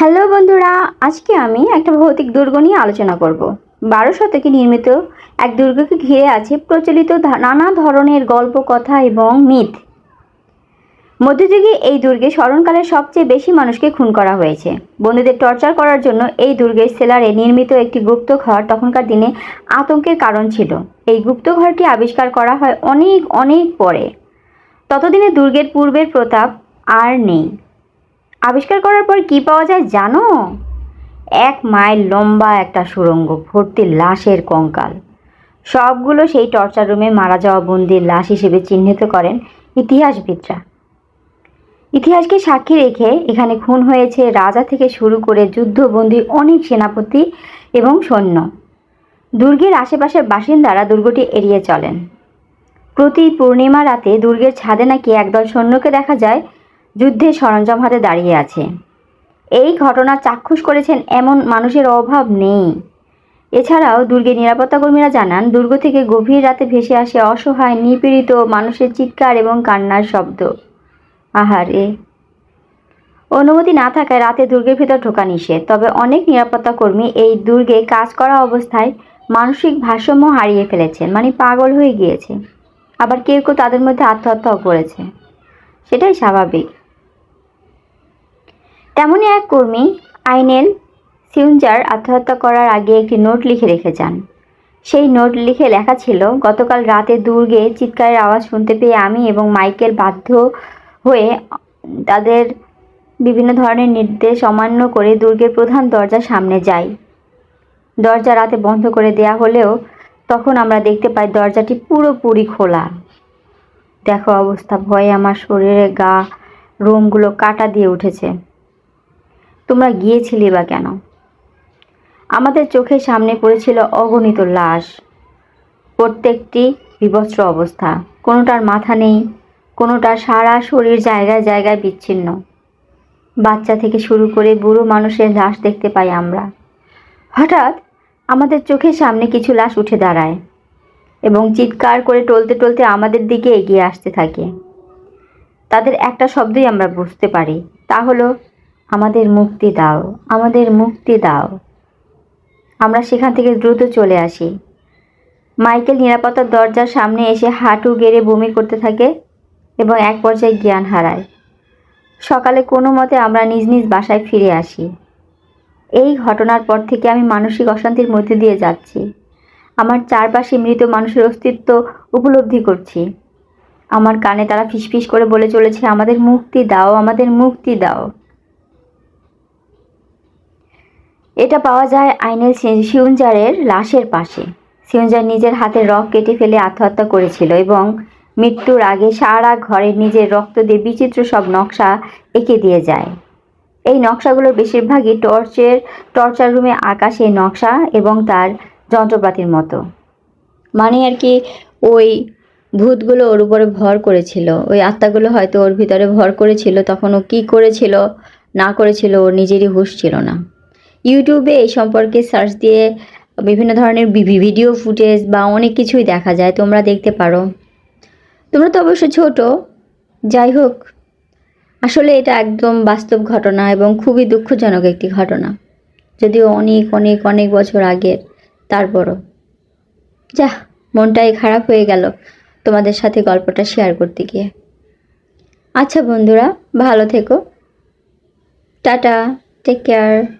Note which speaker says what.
Speaker 1: Hello বন্ধুরা, আজকে আমি একটা ভৌতিক দুর্গ নিয়ে আলোচনা করব। বারো শতকে নির্মিত এক দুর্গকে ঘিরে আছে প্রচলিত নানা ধরনের গল্প, কথা এবং মিথ। মধ্যযুগে এই দুর্গে স্মরণকালে সবচেয়ে বেশি মানুষকে খুন করা হয়েছে। বন্ধুদের টর্চার করার জন্য এই দুর্গের সেলারে নির্মিত একটি গুপ্তঘর তখনকার দিনে আতঙ্কের কারণ ছিল। এই গুপ্তঘরটি আবিষ্কার করা হয় অনেক অনেক পরে। ততদিনে দুর্গের পূর্বের প্রতাপ আর নেই। আবিষ্কার করার পর কি পাওয়া যায় জানো? এক মাইল লম্বা একটা সুড়ঙ্গ ভর্তি লাশের কঙ্কাল। সবগুলো সেই টর্চার রুমে মারা যাওয়া বন্দির লাশ হিসেবে চিহ্নিত করেন ইতিহাসবিদরা। ইতিহাসকে সাক্ষী রেখে এখানে খুন হয়েছে রাজা থেকে শুরু করে যুদ্ধবন্দী অনেক সেনাপতি এবং সৈন্য। দুর্গের আশেপাশের বাসিন্দারা দুর্গটি এড়িয়ে চলেন। প্রতি পূর্ণিমা রাতে দুর্গের ছাদে নাকি একদল সৈন্যকে দেখা যায় যুদ্ধের সরঞ্জাম হাতে দাঁড়িয়ে আছে। এই ঘটনা চাক্ষুষ করেছেন এমন মানুষের অভাব নেই। এছাড়াও দুর্গের নিরাপত্তা কর্মীরা জানান, দুর্গ থেকে গভীর রাতে ভেসে আসে অসহায়, নিপীড়িত মানুষের চিৎকার এবং কান্নার শব্দ। আহারে! অনুমতি না থাকায় রাতে দুর্গের ভেতর ঢোকা নিষেধ। তবে অনেক নিরাপত্তা কর্মী এই দুর্গে কাজ করা অবস্থায় মানসিক ভারসাম্য হারিয়ে ফেলেছেন মানে পাগল হয়ে গিয়েছে। আবার কেউ কেউ তাদের মধ্যে আত্মহত্যাও করেছে। সেটাই স্বাভাবিক। তেমনই এক কর্মী, আইনেল সিউঞ্জার, আত্মহত্যা করার আগে একটি নোট লিখে রেখে যান। সেই নোট লিখে লেখা ছিল, গতকাল রাতে দুর্গে চিৎকারের আওয়াজ শুনতে পেয়ে আমি এবং মাইকেল বাধ্য হয়ে তাদের বিভিন্ন ধরনের নির্দেশ অমান্য করে দুর্গের প্রধান দরজার সামনে যাই। দরজা রাতে বন্ধ করে দেয়া হলেও তখন আমরা দেখতে পাই দরজাটি পুরোপুরি খোলা। দেখো অবস্থা, ভয়ে আমার শরীরে গা, রোমগুলো কাটা দিয়ে উঠেছে। তোমরা গিয়েছিলে বা কেন? আমাদের চোখের সামনে পড়েছিল অগণিত লাশ। প্রত্যেকটি বিবস্ত্র অবস্থা। কোনোটার মাথা নেই, কোনোটার সারা শরীর জায়গায় জায়গায় বিচ্ছিন্ন। বাচ্চা থেকে শুরু করে বুড়ো মানুষের লাশ দেখতে পাই আমরা। হঠাৎ আমাদের চোখের সামনে কিছু লাশ উঠে দাঁড়ায় এবং চিৎকার করে টলতে টলতে আমাদের দিকে এগিয়ে আসতে থাকে। তাদের একটা শব্দই আমরা বুঝতে পারি, তা হলো আমাদের মুক্তি দাও, আমাদের মুক্তি দাও। আমরা সেখান থেকে দ্রুত চলে আসি। মাইকেল নিরাপত্তার দরজার সামনে এসে হাঁটু গেড়ে বমি করতে থাকে এবং এক পর্যায়ে জ্ঞান হারায়। সকালে কোনো মতে আমরা নিজ নিজ বাসায় ফিরে আসি। এই ঘটনার পর থেকে আমি মানসিক অশান্তির মধ্যে দিয়ে যাচ্ছি। আমার চারপাশে মৃত মানুষের অস্তিত্ব উপলব্ধি করছি। আমার কানে তারা ফিসফিস করে বলে চলেছে, আমাদের মুক্তি দাও, আমাদের মুক্তি দাও। এটা পাওয়া যায় আইনেল সিউঞ্জারের লাশের পাশে। সিউঞ্জার নিজের হাতে রক কেটে ফেলে আত্মহত্যা করেছিল এবং মৃত্যুর আগে সারা ঘরে নিজের রক্ত দিয়ে বিচিত্র সব নকশা এঁকে দিয়ে যায়। এই নকশাগুলোর বেশিরভাগই টর্চের, টর্চার রুমে আকাশে নকশা এবং তার যন্ত্রপাতির মতো। মানে আর কি, ওই ভূতগুলো ওর উপরে ভর করেছিল। ওই আত্মাগুলো হয়তো ওর ভিতরে ভর করেছিল, তখন ও কী করেছিল, না করেছিল, ওর নিজেরই হুঁশ ছিল না। ইউটিউবে এই সম্পর্কে সার্চ দিয়ে বিভিন্ন ধরনের ভিডিও ফুটেজ বা অনেক কিছুই দেখা যায়, তোমরা দেখতে পারো। তোমরা তো অবশ্য ছোট। যাই হোক, আসলে এটা একদম বাস্তব ঘটনা এবং খুবই দুঃখজনক একটি ঘটনা। যদিও অনেক অনেক অনেক বছর আগের, তারপরও। যা, মনটাই খারাপ হয়ে গেল তোমাদের সাথে গল্পটা শেয়ার করতে গিয়ে। আচ্ছা বন্ধুরা, ভালো থেকো। Tata take care